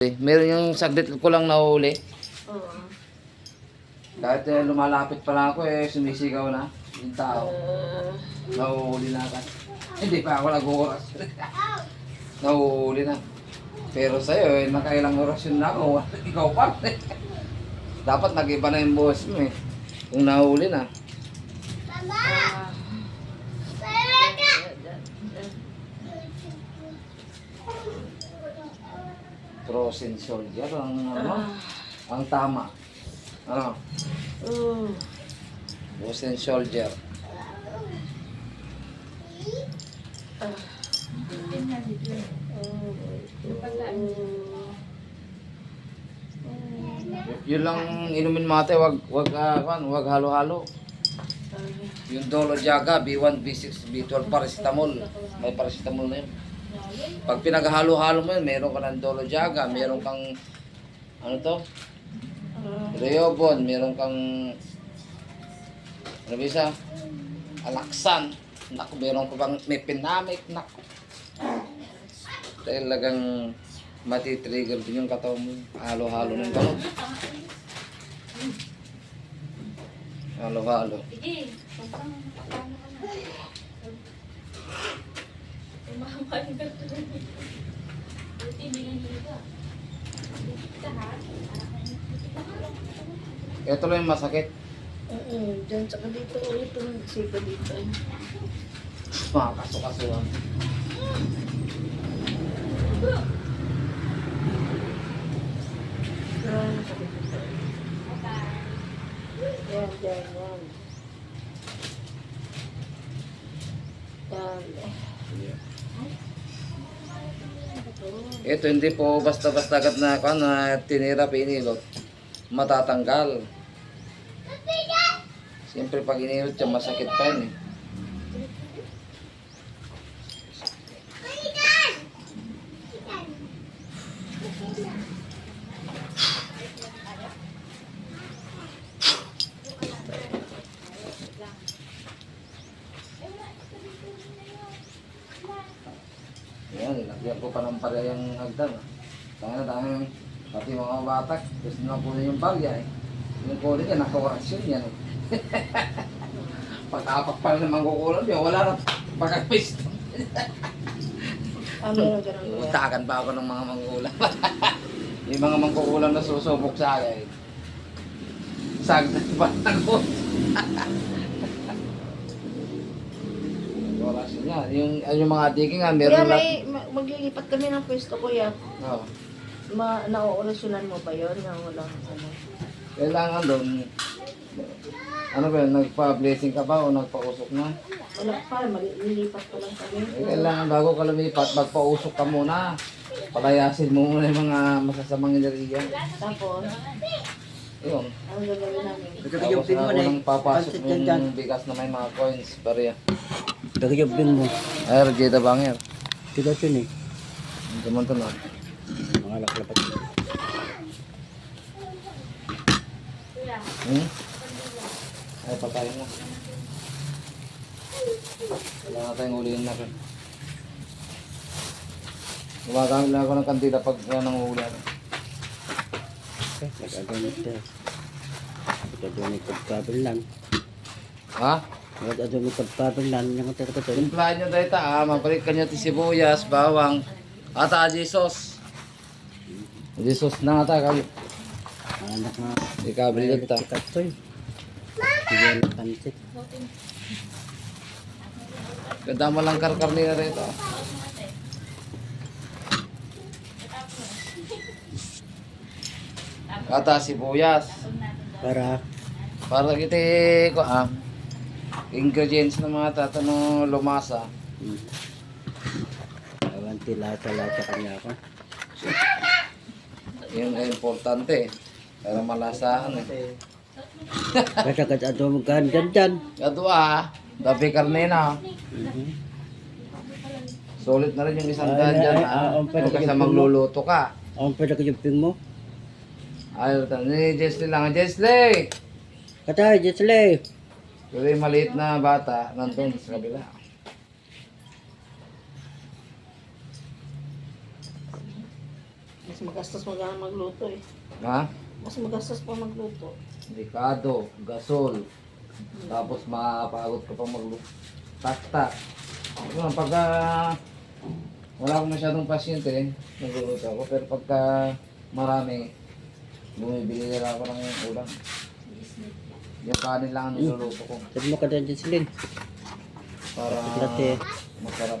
Eh, Meron yung saglit ko lang nahuli. Oo. Kahit eh, lumalapit pa lang ako eh, sumisigaw na. Yung tao. Ah, Nahuhuli na agad. Hindi pa ako nag-oras. Nahuhuli na. Pero sa'yo, eh, nakailang orasyon na ako. Ikaw pa. Dapat nag-iba na yung boss mo eh. Kung nahuli na. Ah. Frozen soldier ang ano, Ah. ang tama. Ano? Oh. Frozen soldier. Ah. Y- yun lang inumin mate, wag wag kwan, wag halo-halo. Yung Dolo Jaga, B1, B6, B12 paracetamol. May paracetamol na yun. Pag pinaghalo-halo mo yun, meron ka ng Dolo Jaga, meron kang ano to? Reobon, meron kang ano ba isa? Alaksan. Naku, meron ka bang may pinamik. Naku. Talagang matitrigger din yung katawan mo. Halo-halo ng gamot. Halo-halo. Ito lang yung masakit. Oo, dyan saka dito. Ito nagsipa dito. Mga kaso-kasuhan. Yan, saka dito. Yan, yan, yan. Yan. Ito hindi po basta-basta agad na kan na tinira pinilot. Matatanggal. Siyempre pag inilot siya masakit pa yun eh. Yan, nilagyan ko pa ng palya yung hagdan. ah. Kaya na dahil pati mga batak, gusto nila kunin yung palya eh. Yung kunin niya, nakawarasyon yan eh. Pagkapak pa rin naman kukulan niya, wala na pagkapisto. Ah, meron ganun. Utakan pa ako ng mga manggulang. yung mga mangkukulam na susubok sa akin. Sagdan pa ako. Warasyon niya. Yung, yung mga diki nga, Kuya, meron lang. may ma- maglilipat kami ng pwesto, kuya. Oh. Ma, nauorasyonan mo ba yun? Na walang ano? Kailangan doon, ano ba yun, nagpa-blessing ka ba o nagpausok na? Wala pa, malilipat pa lang kami. Eh, kailangan bago ka lumipat, magpausok ka muna. Palayasin mo muna yung mga masasamang enerhiya. Tapos, Yun. ano gagawin namin? Tapos na unang papasok yung bigas na may mga coins, barya. Dagayabin mo. Ay, Rajeda Banger. Kita yun eh. Ang kumanto na. Mga laklapat. Hmm? Ay, patayin mo. Kailangan tayong huliin na rin. Gumagamit lang ako ng kandila pag yan ang huli. Okay, nag-agamit ka. Nag-agamit pagkabilan. Ha? Nag-agamit pagkabilan. Yung kata-kata. Timplahan nyo dahil ta, ah. Mabalik ka nyo ti sibuyas, bawang, at ah, Jesus. Jesus na nga ta, kabi. Anak na. Ikabili ta. Sikat to eh. Sige, pansit. Ganda mo lang karkar nila rito. Kata sibuyas. Para Para kita ko ah. Ingredients ng mga tatano lumasa. Hmm. Ewan tilata-lata kanya ako. Yun ang importante. Para malasahan eh. Kasi ato mo kan dyan dyan. Kato ah. Dabi karne na. Mhm. Solid na rin yung isang Ay, daan ay, dyan ay, ah. ah, Huwag ka sa magluluto ka. Ang pwede ka yung mo. Ayaw ta. Ni Jesly lang. Jesly! Katay, Jesle. Pero yung maliit na bata, nandun sa kabila. Mas magastos mag magluto eh. Ha? Mas magastos pa magluto. Ricardo, gasol. Tapos mapagod ka pang magluto. Takta. Ano, pagka wala akong masyadong pasyente, nagluluto ako. Pero pagka marami, bumibili nila ako ng ulam. Yung kanin lang ang niluluto ko. Sabi mo ka dyan, Jocelyn. Para Latte. masarap.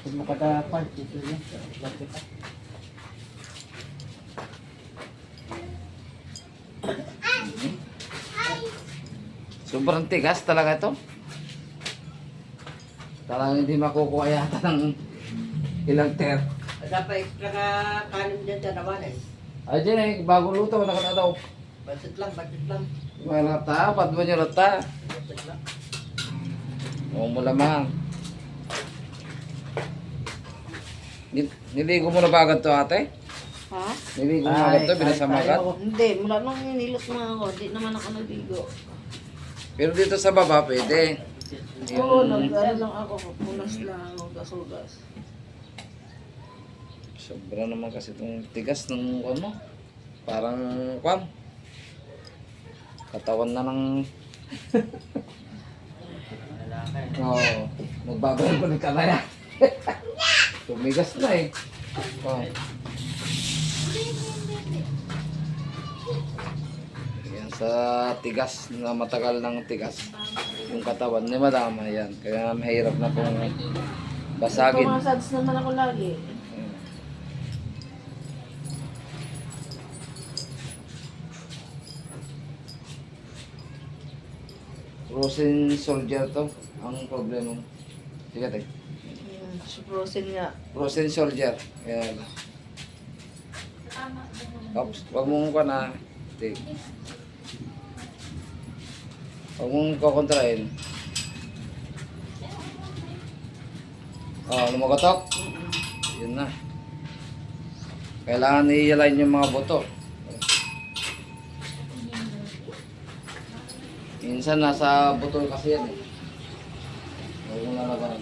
Sabi mo ka dyan, Park, Jocelyn. Latte ka. Sobrang tigas talaga ito. Talagang hindi makukuha yata ng ilang ter. Dapat extra ka kanin dyan sa naman eh. Ay, dyan eh, bagong luto, wala ka na daw. Basit lang, basit lang. May rata, ba't ba niyo rata? Basit lang. Oo mo lamang. Nil- Niligo mo na ba agad to ate? Ha? Niligo mo na agad to, binasama agad? Hindi, mula nung nilot mo ako, di naman ako naligo. Pero dito sa baba, pwede. Oo, nag ano lang ako, punas lang ako, gas-ugas. Sobra naman kasi itong tigas ng ano. Parang, kwan. Katawan na ng... Oo. Oh, magbabayan ko ng kamaya. Tumigas na eh. Oh. Yan, sa tigas na matagal ng tigas. Yung katawan ni madama yan. Kaya mahirap na pong basagin. Pumasads naman ako lagi. Frozen soldier to. Ang problema mo. Sige tayo. Si Frozen nga. Frozen soldier. Ayan. Oops, wag mong ka na. Take. Huwag mong kukontrahin. Oh, lumagotok. Yun na. Kailangan i-align yung mga buto. Minsan nasa buto kasi yan eh. Huwag mo lalaban.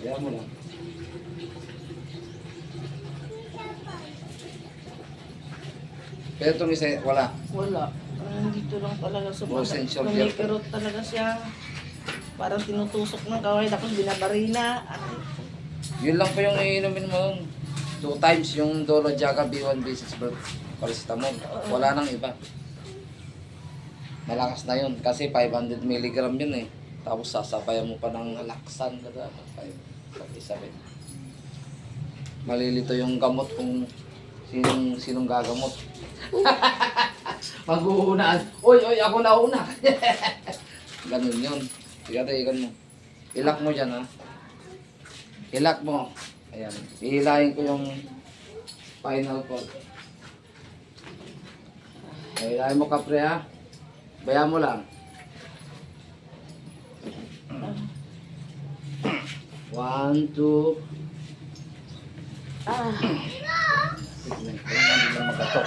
Kaya mo lang. Pero itong isa, wala. Wala. Parang dito lang talaga sa soldier. Kumikirot talaga siya. Parang tinutusok ng kaway, tapos binabarina. Ano? Yun lang po yung iinumin mo. Two times yung Dolo Jaga B1, B6 bro. Paracetamol. Wala nang iba. Malakas na yun. Kasi 500 mg yun eh. Tapos sasabayan mo pa ng laksan. Kada, isa rin. Malilito yung gamot kung sinong, sinong gagamot. Mag-uunaan. Oy, oy, ako na una. Ganun yun. Sige, ikan mo. Ilak mo dyan ha. Ilak mo. Ayan. Ihilahin ko yung final cord. Ihilahin mo kapre ha. Bayan mo lang. One, two, Ah, Tignan ko lang, hindi lang magatok.